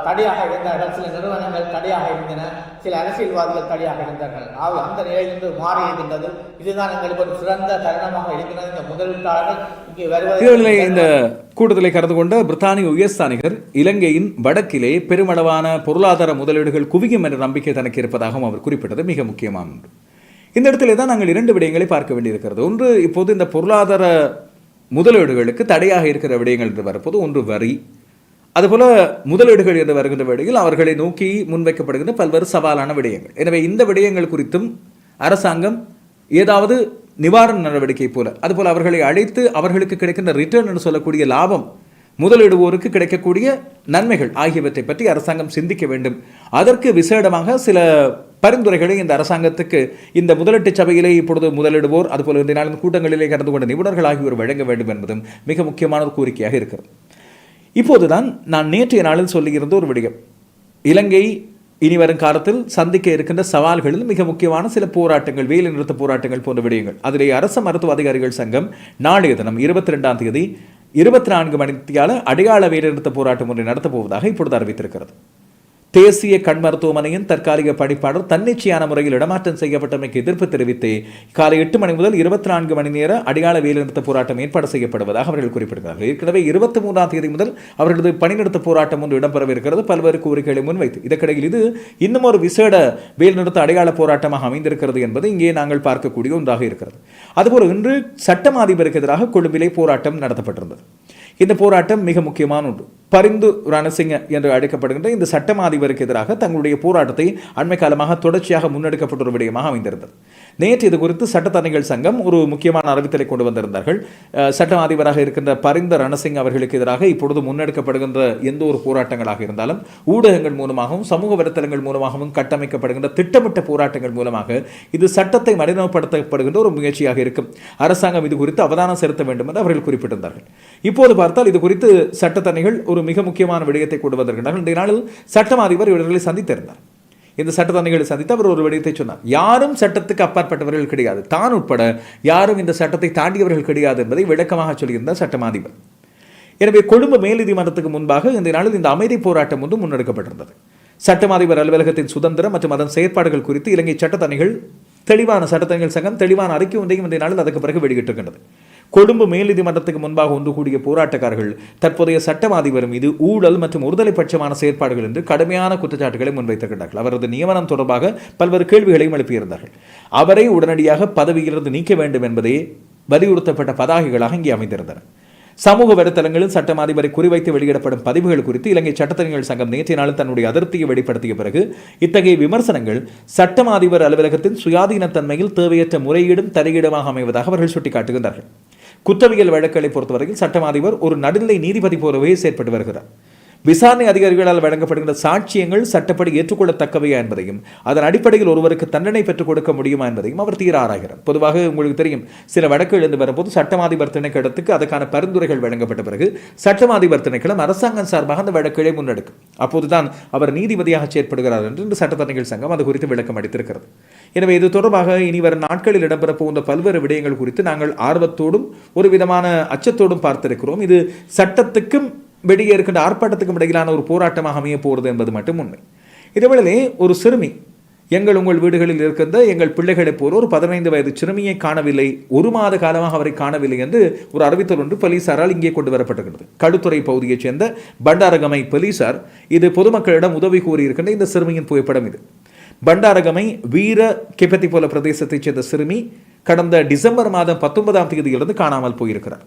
தடையாக இருந்தார்கள். சில நிறுவனங்கள் தடையாக இருந்தன. சில அரசியல்வாதிகள் தடையாக இருந்தார்கள். ஆக அந்த நிலையிலிருந்து மாறி இருக்கின்றது இதுதான் எங்களுக்கு ஒரு சிறந்த தருணமாக இருக்கிறது இந்த முதலீட்டாளர்கள் இங்கே வருவதில்லை இந்த கூட்டத்தில் கலந்து கொண்ட பிரித்தானிய உயர்ஸ்தானிகர் இலங்கையின் வடக்கிலே பெருமளவான பொருளாதார முதலீடுகள் குவியும் என்ற நம்பிக்கை தனக்கு இருப்பதாகவும் அவர் குறிப்பிட்டது. மிக முக்கியமான ஒன்று இந்த இடத்திலே தான் நாங்கள் இரண்டு விடயங்களை பார்க்க வேண்டியிருக்கிறது. ஒன்று இப்போது இந்த பொருளாதார முதலீடுகளுக்கு தடையாக இருக்கிற விடயங்கள் என்று வரப்போது ஒன்று வரி அதுபோல முதலீடுகள் என்று வருகின்ற வேளையில் அவர்களை நோக்கி முன்வைக்கப்படுகின்ற பல்வேறு சவாலான விடயங்கள். எனவே இந்த விடயங்கள் குறித்தும் அரசாங்கம் ஏதாவது நிவாரண நடவடிக்கை போல அதுபோல் அவர்களை அழைத்து அவர்களுக்கு கிடைக்கின்ற ரிட்டர்ன் என்று சொல்லக்கூடிய லாபம் முதலிடுவோருக்கு கிடைக்கக்கூடிய நன்மைகள் ஆகியவற்றை பற்றி அரசாங்கம் சிந்திக்க வேண்டும். அதற்கு விசேடமாக சில பரிந்துரைகளை இந்த அரசாங்கத்துக்கு இந்த முதலீட்டு சபையிலே இப்பொழுது முதலிடுவோர் அதுபோல இந்த நாளின் கூட்டங்களிலே கலந்து கொண்ட நிபுணர்கள் ஆகியோர் வழங்க வேண்டும் என்பதும் மிக முக்கியமான ஒரு கோரிக்கையாக இருக்கிறது. இப்போதுதான் நான் நேற்றைய நாளில் சொல்லியிருந்த ஒரு விடயம். இலங்கை இனி வரும் காலத்தில் சந்திக்க இருக்கின்ற சவால்களில் மிக முக்கியமான சில போராட்டங்கள் வேலை நிறுத்த போராட்டங்கள் போன்ற விடயங்கள். அதிலே அரச மருத்துவ அதிகாரிகள் சங்கம் நாளைய தினம் இருபத்தி ரெண்டாம் தேதி இருபத்தி நான்கு மணித்தியால அடையாள வேலை நிறுத்த போராட்டம் ஒன்றை நடத்தப் போவதாக இப்பொழுது அறிவித்திருக்கிறது. தேசிய கண் மருத்துவமனையின் தற்காலிக பணிப்பாளர் தன்னிச்சையான முறையில் இடமாற்றம் செய்யப்பட்டமைக்கு எதிர்ப்பு தெரிவித்து காலை எட்டு மணி முதல் இருபத்தி நான்கு மணி நேர அடையாள வேலைநிறுத்த போராட்டம் ஏற்பாடு செய்யப்படுவதாக அவர்கள் குறிப்பிடுகிறார்கள். ஏற்கனவே இருபத்தி மூன்றாம் தேதி முதல் அவர்களது பணிநிறுத்த போராட்டம் ஒன்று இடம்பெறவிருக்கிறது. பல்வேறு கோரிக்கைகளை முன்வைத்து இதற்கிடையில் இது இன்னும் ஒரு விசேட வேலைநிறுத்த அடையாள போராட்டமாக அமைந்திருக்கிறது என்பது இங்கே நாங்கள் பார்க்கக்கூடிய ஒன்றாக இருக்கிறது. அதுபோல் இன்று சட்டமாதிபருக்கு எதிராக கொழும்பிலே போராட்டம் நடத்தப்பட்டிருந்தது. இந்த போராட்டம் மிக முக்கியமான ஒன்று. பரிந்து ரணசிங்க என்று அழைக்கப்படுகின்ற இந்த சட்டமாதிபருக்கு எதிராக தங்களுடைய போராட்டத்தை அண்மை காலமாக தொடர்ச்சியாக முன்னெடுக்கப்பட்ட ஒரு விடயமாக அமைந்திருந்தது. நேற்று இது குறித்து சட்டத்தரணிகள் சங்கம் ஒரு முக்கியமான அறிவித்தலை கொண்டு வந்திருந்தார்கள். சட்ட சட்டம் அதிபராக இருக்கின்ற பரிந்த ரணசிங் அவர்களுக்கு எதிராக இப்பொழுது முன்னெடுக்கப்படுகின்ற எந்த ஒரு போராட்டங்களாக இருந்தாலும் ஊடகங்கள் மூலமாகவும் சமூக வலைத்தளங்கள் மூலமாகவும் கட்டமைக்கப்படுகின்ற திட்டமிட்ட போராட்டங்கள் மூலமாக இது சட்டத்தை மனிதப்படுத்தப்படுகின்ற ஒரு முயற்சியாக இருக்கும். அரசாங்கம் இது குறித்து அவதானம் செலுத்த வேண்டும் என்று அவர்கள் குறிப்பிட்டிருந்தார்கள். இப்போது பார்த்தால் இது குறித்து சட்டத்தரணிகள் ஒரு மிக முக்கியமான விடயத்தை கொண்டு வந்திருக்கிறார்கள் இன்றைய நாளில் சட்டம் அதிபர் இவர்களை சந்தித்திருந்தார். இந்த சட்டத்தரணிகளை சந்தித்து அவர் ஒரு விடயத்தை சொன்னார். யாரும் சட்டத்துக்கு அப்பாற்பட்டவர்கள் கிடையாது. தான் உட்பட யாரும் இந்த சட்டத்தை தாண்டியவர்கள் கிடையாது என்பதை விளக்கமாக சொல்லியிருந்தார் சட்டமாதிபர். எனவே கொழும்பு மேல்நீதிமன்றத்துக்கு முன்பாக இந்த நாளில் இந்த அமைதி போராட்டம் ஒன்று முன்னெடுக்கப்பட்டிருந்தது. சட்டமாதிபர் அலுவலகத்தின் சுதந்திரம் மற்றும் அதன் செயற்பாடுகள் குறித்து இலங்கை சட்டத்தணிகள் தெளிவான சட்டத்தங்கள் சங்கம் தெளிவான அறிக்கை ஒன்றையும் இன்றைய நாளில் அதுக்கு பிறகு வெளியிட்டிருக்கின்றது. கொழும்பு மேல்நீதிமன்றத்துக்கு முன்பாக ஒன்று கூடிய போராட்டக்காரர்கள் தற்போதைய சட்டமாதிபர் மீது ஊழல் மற்றும் ஒருதலை பட்சமான செயற்பாடுகள் என்று கடுமையான குற்றச்சாட்டுகளை முன்வைத்திருக்கிறார்கள் அவரது நியமனம் தொடர்பாக பல்வேறு கேள்விகளையும் எழுப்பியிருந்தார்கள். அவரை உடனடியாக பதவியிலிருந்து நீக்க வேண்டும் என்பதே வலியுறுத்தப்பட்ட பதாகைகளாக இங்கே அமைந்திருந்தன. சமூக வலைத்தளங்களில் சட்டம் அதிபரை குறிவைத்து வெளியிடப்படும் பதிவுகள் குறித்து இலங்கை சட்டத்தரணிகள் சங்கம் நேற்றைய நாள் தன்னுடைய அதிருப்தியை வெளிப்படுத்திய பிறகு இத்தகைய விமர்சனங்கள் சட்டம் அதிபர் அலுவலகத்தின் சுயாதீனத்தன்மையில் தேவையற்ற முறையீடும் தலையீடுமாக அமைவதாக அவர்கள் சுட்டிக்காட்டுகின்றார்கள். குற்றவியல் வழக்குகளை பொறுத்தவரையில் சட்டம் அதிபர் ஒரு நடுநிலை நீதிபதி போலவே செயற்பட்டு வருகிறார். விசாரணை அதிகாரிகளால் வழங்கப்படுகின்ற சாட்சியங்கள் சட்டப்படி ஏற்றுக்கொள்ளத்தக்கவையா என்பதையும் அதன் அடிப்படையில் ஒருவருக்கு தண்டனை பெற்றுக் கொடுக்க முடியுமா என்பதையும் அவர் தீர ஆராய்கிறார். பொதுவாக உங்களுக்கு தெரியும் சில வழக்குகள் இருந்து வரும்போது சட்டமாதிபர் திணைக்களத்துக்கு அதற்கான பரிந்துரைகள் வழங்கப்பட்ட பிறகு சட்டமாதிபர் திணைக்களம் அரசாங்கம் சார்பாக அந்த வழக்குகளை முன்னெடுக்கும். அப்போதுதான் அவர் நீதிபதியாக செயற்படுகிறார் என்று இந்த சட்டத்தரணிகள் சங்கம் அது குறித்து விளக்கம் அளித்திருக்கிறது. எனவே இது தொடர்பாக இனி வரும் நாட்களில் இடம்பெற போகின்ற பல்வேறு விடயங்கள் குறித்து நாங்கள் ஆர்வத்தோடும் ஒரு விதமான அச்சத்தோடும் பார்த்திருக்கிறோம். இது சட்டத்துக்கும் வெளியே இருக்கின்ற ஆர்ப்பாட்டத்துக்கும் இடையிலான ஒரு போராட்டமாக அமைய போகிறது என்பது மட்டும் உண்மை. இதுவேளை ஒரு சிறுமி எங்கள் உங்கள் வீடுகளில் இருக்கின்ற எங்கள் பிள்ளைகளைப் போல ஒரு பதினைந்து வயது சிறுமியை காணவில்லை ஒரு மாத காலமாக அவரை காணவில்லை என்று ஒரு அறிவித்தல் ஒன்று போலீசாரால் இங்கே கொண்டு வரப்பட்டிருக்கிறது. கடுத்துறை பகுதியைச் சேர்ந்த பண்டாரகமை போலீசார் இது பொதுமக்களிடம் உதவி கோரியிருக்கின்ற இந்த சிறுமியின் புகைப்படம் இது. பண்டாரகமை வீர கெப்பத்தி போல பிரதேசத்தைச் சேர்ந்த சிறுமி கடந்த டிசம்பர் மாதம் பத்தொன்பதாம் தேதியிலிருந்து காணாமல் போயிருக்கிறார்.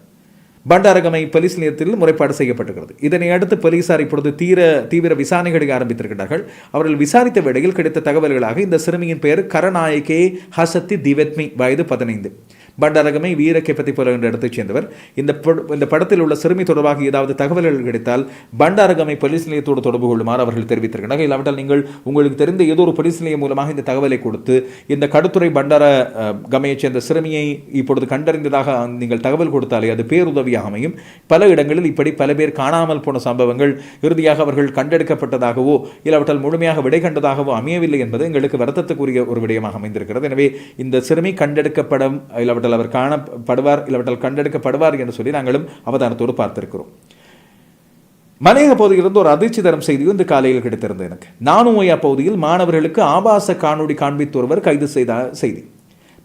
பண்டாரகமை போலீஸ் நிலையத்தில் முறைப்பாடு செய்யப்பட்டிருக்கிறது. இதனை அடுத்து போலீசார் இப்பொழுது தீர தீவிர விசாரணைகளை ஆரம்பித்திருக்கிறார்கள். அவர்கள் விசாரித்த வேளையில் கிடைத்த தகவல்களாக இந்த சிறுமியின் பெயர் கரநாயகே ஹசத்தி திவெத்மி வயது பதினைந்து. பண்டாரகமை வீர கெப்பத்தி போல என்ற இடத்தைச் சேர்ந்தவர். இந்த இந்த படத்தில் உள்ள சிறுமி தொடர்பாக ஏதாவது தகவல்கள் கிடைத்தால் பண்டாரகமை போலீஸ் நிலையத்தோடு தொடர்பு கொள்ளுமாறு அவர்கள் தெரிவித்திருக்கிறார்கள் இல்லாவிட்டால் நீங்கள் உங்களுக்கு தெரிந்த ஏதோ ஒரு போலீஸ் நிலையம் மூலமாக இந்த தகவலை கொடுத்து இந்த கடுத்துறை பண்டார கமையைச் சேர்ந்த சிறுமியை இப்பொழுது கண்டறிந்ததாக நீங்கள் தகவல் கொடுத்தாலே அது பேருதவியாக அமையும். பல இடங்களில் இப்படி பல பேர் காணாமல் போன சம்பவங்கள் இறுதியாக அவர்கள் கண்டெடுக்கப்பட்டதாகவோ இல்லாவிட்டால் முழுமையாக விடை கண்டதாகவோ அமையவில்லை என்பது எங்களுக்கு வருத்தத்துக்குரிய ஒரு விடயமாக அமைந்திருக்கிறது. எனவே இந்த சிறுமி கண்டெடுக்கப்படும் இல்லாவிட்டால் இல்லாவிட்டால் அவர் காணப்படுவார் இல்லாவிட்டால் கண்டெடுக்கப்படுவார் என்று சொல்லி நாங்களும் அவதானத்தோடு பார்த்திருக்கிறோம். மலையக பகுதியிலிருந்து ஒரு அதிர்ச்சி தரும் செய்தியும் இந்த காலையில் கிடைத்திருந்தது எனக்கு. நானுமையா பகுதியில் மாணவர்களுக்கு ஆபாச காணொளி காண்பித்து ஒருவர் கைது செய்த செய்தி.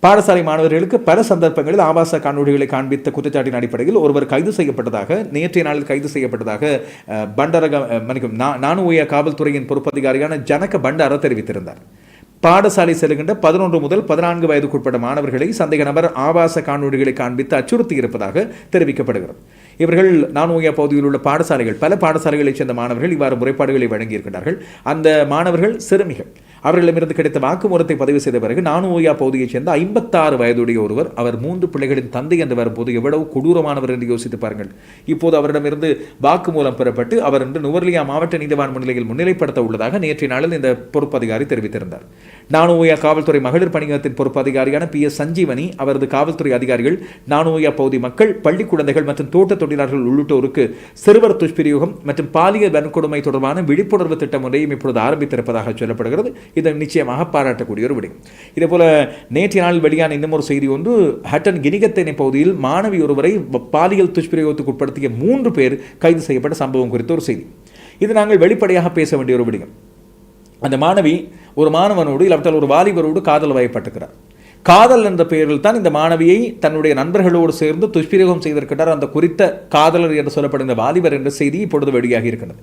பாடசாலை மாணவர்களுக்கு பல சந்தர்ப்பங்களில் ஆபாச காணொலிகளை காண்பித்த குற்றச்சாட்டின் அடிப்படையில் ஒருவர் கைது செய்யப்பட்டதாக நேற்றைய நாளில் கைது செய்யப்பட்டதாக பண்டரக மன்னிக்கும் நா- நானுமையா காவல்துறையின் பொறுப்பதிகாரியான ஜனக பண்டார தெரிவித்திருந்தார். பாடசாலை செல்கின்ற பதினொன்று முதல் பதினான்கு வயதுக்குட்பட்ட மாணவர்களை சந்தேக நபர் ஆபாச காணொலிகளை காண்பித்து அச்சுறுத்தி இருப்பதாக தெரிவிக்கப்படுகிறது. இவர்கள் நானூயா பகுதியில் உள்ள பாடசாலைகள் பல பாடசாலைகளைச் சேர்ந்த மாணவர்கள் இவ்வாறு முறைப்பாடுகளை வழங்கியிருக்கிறார்கள் அந்த மாணவர்கள் சிறுமிகள். அவர்களிடமிருந்து கிடைத்த வாக்குமூலத்தை பதிவு செய்த பிறகு நானூயா பகுதியைச் சேர்ந்த ஐம்பத்தாறு வயதுடைய ஒருவர் அவர் மூன்று பிள்ளைகளின் தந்தை என்று வரும்போது எவ்வளவு கொடூரமானவர் என்று யோசித்து பாருங்கள். இப்போது அவரிடமிருந்து வாக்குமூலம் பெறப்பட்டு அவர் இன்று நுவர்லியா மாவட்ட நீதிவான் முன்னிலையில் முன்னிலைப்படுத்த உள்ளதாக நேற்றைய நாளில் இந்த பொறுப்பதிகாரி தெரிவித்திருந்தார். நானூயா காவல்துறை மகளிர் பணியகத்தின் பொறுப்பு அதிகாரியான பி எஸ் சஞ்சீவனி அவரது காவல்துறை அதிகாரிகள் நானுயா பகுதி மக்கள் பள்ளி குழந்தைகள் மற்றும் தோட்ட தொழிலாளர்கள் உள்ளிட்டோருக்கு சிறுவர் துஷ்பிரயோகம் மற்றும் பாலியல் வன்கொடுமை தொடர்பான விழிப்புணர்வு திட்டம் ஒன்றையும் இப்பொழுது ஆரம்பித்திருப்பதாக சொல்லப்படுகிறது. இது நிச்சயமாக பாராட்டக்கூடிய ஒரு விடயம். இதேபோல நேற்றைய நாள் வெளியான இன்னும் ஒரு செய்தி ஒன்று ஹட்டன் கினிகத்தேனை பகுதியில் மாணவி ஒருவரை பாலியல் துஷ்பிரயோகத்துக்கு உட்படுத்திய மூன்று பேர் கைது செய்யப்பட்ட சம்பவம் குறித்த ஒரு செய்தி. இது நாங்கள் வெளிப்படையாக பேச வேண்டிய ஒரு விடயம். அந்த மாணவி ஒரு மாணவனோடு இல்லாவிட்டால் ஒரு வாலிபரோடு காதல் வயப்பட்டிருக்கிறார். காதல் என்ற பெயரில் தான் இந்த மாணவியை தன்னுடைய நண்பர்களோடு சேர்ந்து துஷ்பிரயோகம் செய்திருக்கிறார் அந்த குறித்த காதலர் என்று சொல்லப்படுகிற வாலிபர் என்ற செய்தி இப்பொழுது வெளியாகி இருக்கிறது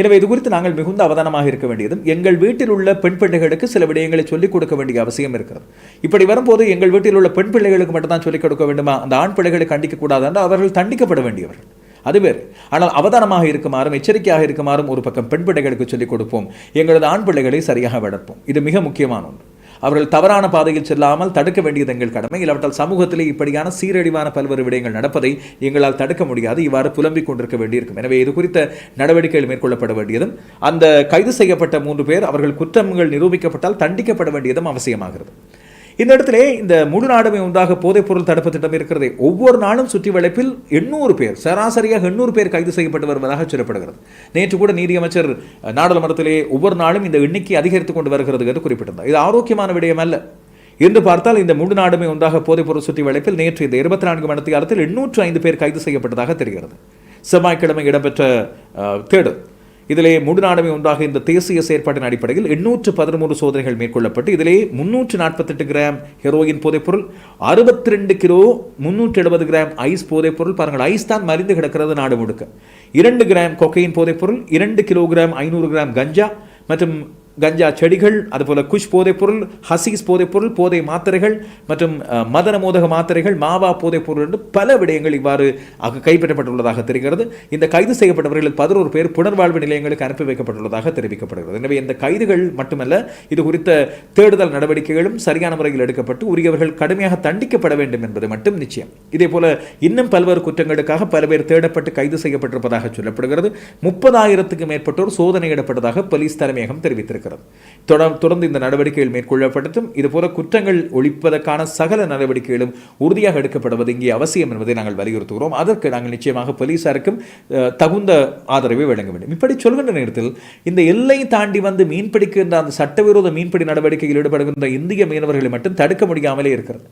எனவே இது குறித்து நாங்கள் மிகுந்த அவதானமாக இருக்க வேண்டியதும் எங்கள் வீட்டில் உள்ள பெண் பிள்ளைகளுக்கு சில விடயங்களை சொல்லிக் கொடுக்க வேண்டிய அவசியம் இருக்கிறது. இப்படி வரும்போது எங்கள் வீட்டில் உள்ள பெண் பிள்ளைகளுக்கு மட்டும்தான் சொல்லிக் கொடுக்க வேண்டுமா? அந்த ஆண் பிள்ளைகளை கண்டிக்க கூடாது என்று அவர்கள் தண்டிக்கப்பட வேண்டியவர்கள் அது வேறு. ஆனால் அவதானமாக இருக்குமாறும் எச்சரிக்கையாக இருக்குமாறும் ஒரு பக்கம் பெண் பிள்ளைகளுக்கு சொல்லிக் கொடுப்போம். எங்களது ஆண் பிள்ளைகளை சரியாக வளர்ப்போம். இது மிக முக்கியமான ஒன்று. அவர்கள் தவறான பாதையில் செல்லாமல் தடுக்க வேண்டியது எங்கள் கடமை. இல்லாவிட்டால் சமூகத்திலே இப்படியான சீரழிவான பல்வேறு விடயங்கள் நடப்பதை எங்களால் தடுக்க முடியாது. இவ்வாறு புலம்பிக் கொண்டிருக்க வேண்டியிருக்கும். எனவே இது குறித்த நடவடிக்கைகள் மேற்கொள்ளப்பட வேண்டியதும் அந்த கைது செய்யப்பட்ட மூன்று பேர் அவர்கள் குற்றங்கள் நிரூபிக்கப்பட்டால் தண்டிக்கப்பட வேண்டியதும் அவசியமாகிறது. இந்த இடத்திலே இந்த முழு நாடுமே ஒன்றாக போதைப்பொருள் தடுப்பு திட்டம் இருக்கிறது ஒவ்வொரு நாளும் சுற்றி வளைப்பில் எண்ணூறு பேர் சராசரியாக எண்ணூறு பேர் கைது செய்யப்பட்டு வருவதாக சொல்லப்படுகிறது. நேற்று கூட நீதியமைச்சர் நாடாளுமன்றத்திலே ஒவ்வொரு நாளும் இந்த எண்ணிக்கை அதிகரித்துக் கொண்டு வருகிறது என்று குறிப்பிட்டிருந்தார். இது ஆரோக்கியமான விடயம் அல்ல. என்று பார்த்தால் இந்த முழு நாடுமே ஒன்றாக போதைப்பொருள் சுற்றி வளைப்பில் நேற்று இந்த இருபத்தி நான்கு மணி நேரத்தில் எண்ணூற்று ஐந்து பேர் கைது செய்யப்பட்டதாக தெரிகிறது. செவ்வாய்க்கிழமை இடம்பெற்ற தேடல் இதிலே முழு நாடுமே ஒன்றாக இந்த தேசிய செயற்பாட்டின் அடிப்படையில் எண்ணூற்று பதிமூன்று சோதனைகள் மேற்கொள்ளப்பட்டு இதிலே முன்னூற்று நாற்பத்தெட்டு கிராம் ஹெரோயின் போதைப்பொருள் அறுபத்தி ரெண்டு கிலோ முன்னூற்றி எழுபது கிராம் ஐஸ் போதைப்பொருள். பாருங்கள் ஐஸ் தான் மறிந்து கிடக்கிறது நாடு முழுக்க. இரண்டு கிராம் கொக்கையின் போதைப்பொருள் இரண்டு கிலோகிராம் ஐநூறு கிராம் கஞ்சா மற்றும் கஞ்சா செடிகள் அதுபோல் குஷ் போதைப்பொருள் ஹசீஸ் போதைப்பொருள் போதை மாத்திரைகள் மற்றும் மதன மோதக மாத்திரைகள் மாவா போதைப்பொருள் என்று பல விடயங்கள் இவ்வாறு அக- கைப்பற்றப்பட்டுள்ளதாக தெரிகிறது. இந்த கைது செய்யப்பட்டவர்களில் பதினோரு பேர் புனர்வாழ்வு நிலையங்களுக்கு அனுப்பி வைக்கப்பட்டுள்ளதாக தெரிவிக்கப்படுகிறது. எனவே இந்த கைதுகள் மட்டுமல்ல இது குறித்த தேடுதல் நடவடிக்கைகளும் சரியான முறையில் எடுக்கப்பட்டு உரியவர்கள் கடுமையாக தண்டிக்கப்பட வேண்டும் என்பது மட்டும் நிச்சயம். இதே போல இன்னும் பல்வேறு குற்றங்களுக்காக பல பேர் தேடப்பட்டு கைது செய்யப்பட்டிருப்பதாக சொல்லப்படுகிறது. முப்பதாயிரத்துக்கு மேற்பட்டோர் சோதனையிடப்பட்டதாக போலீஸ் தலைமையகம் தெரிவித்திருக்கிறது. இருக்கிறது தொடர்ந்து இந்த நடவடிக்கைகள் மேற்கொள்ளப்பட்டதும் இதுபோல குற்றங்கள் ஒழிப்பதற்கான சகல நடவடிக்கைகளும் உறுதியாக எடுக்கப்படுவது இங்கே அவசியம் என்பதை நாங்கள் வலியுறுத்துகிறோம். அதற்கு நாங்கள் நிச்சயமாக போலீசாருக்கும் தகுந்த ஆதரவை வழங்க வேண்டும். இப்படி சொல்கின்ற நேரத்தில் இந்த எல்லை தாண்டி வந்து மீன்பிடிக்கின்ற அந்த சட்டவிரோத மீன்பிடி நடவடிக்கையில் ஈடுபடுகின்ற இந்திய மீனவர்களை மட்டும் தடுக்க முடியாமலே இருக்கிறது.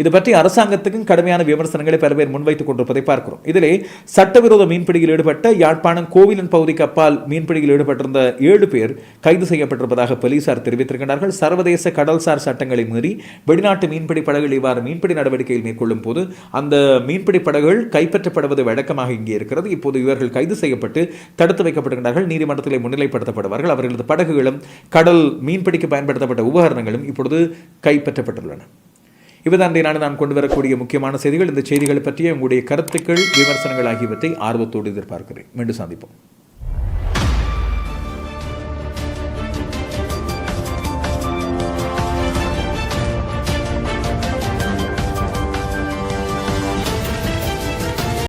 இது பற்றி அரசாங்கத்துக்கும் கடுமையான விமர்சனங்களை பல பேர் முன்வைத்துக் கொண்டிருப்பதை பார்க்கிறோம். இதிலே சட்டவிரோத மீன்பிடியில் ஈடுபட்ட யாழ்ப்பாணம் கோவிலன் பகுதிக்கு அப்பால் மீன்பிடியில் ஈடுபட்டிருந்த ஏழு பேர் கைது செய்யப்பட்டிருப்பதாக போலீசார் தெரிவித்திருக்கிறார்கள் சர்வதேச கடல்சார் சட்டங்களை மீறி வெளிநாட்டு மீன்பிடி படகுகள் இவ்வாறு மீன்பிடி நடவடிக்கையில் மேற்கொள்ளும் போது அந்த மீன்பிடி படகுகள் கைப்பற்றப்படுவது வழக்கமாக இங்கே இருக்கிறது. இப்போது இவர்கள் கைது செய்யப்பட்டு தடுத்து வைக்கப்படுகின்றார்கள் நீதிமன்றத்தில் முன்னிலைப்படுத்தப்படுவார்கள். அவர்களது படகுகளும் கடல் மீன்பிடிக்கு பயன்படுத்தப்பட்ட உபகரணங்களும் இப்பொழுது கைப்பற்றப்பட்டுள்ளன. இவைதான் நான் நான் கொண்டு வரக்கூடிய முக்கியமான செய்திகள். இந்த செய்திகளை பற்றிய உங்களுடைய கருத்துக்கள் விமர்சனங்கள் ஆகியவற்றை ஆர்வத்தோடு எதிர்பார்க்கிறேன். மீண்டும் சந்திப்போம்.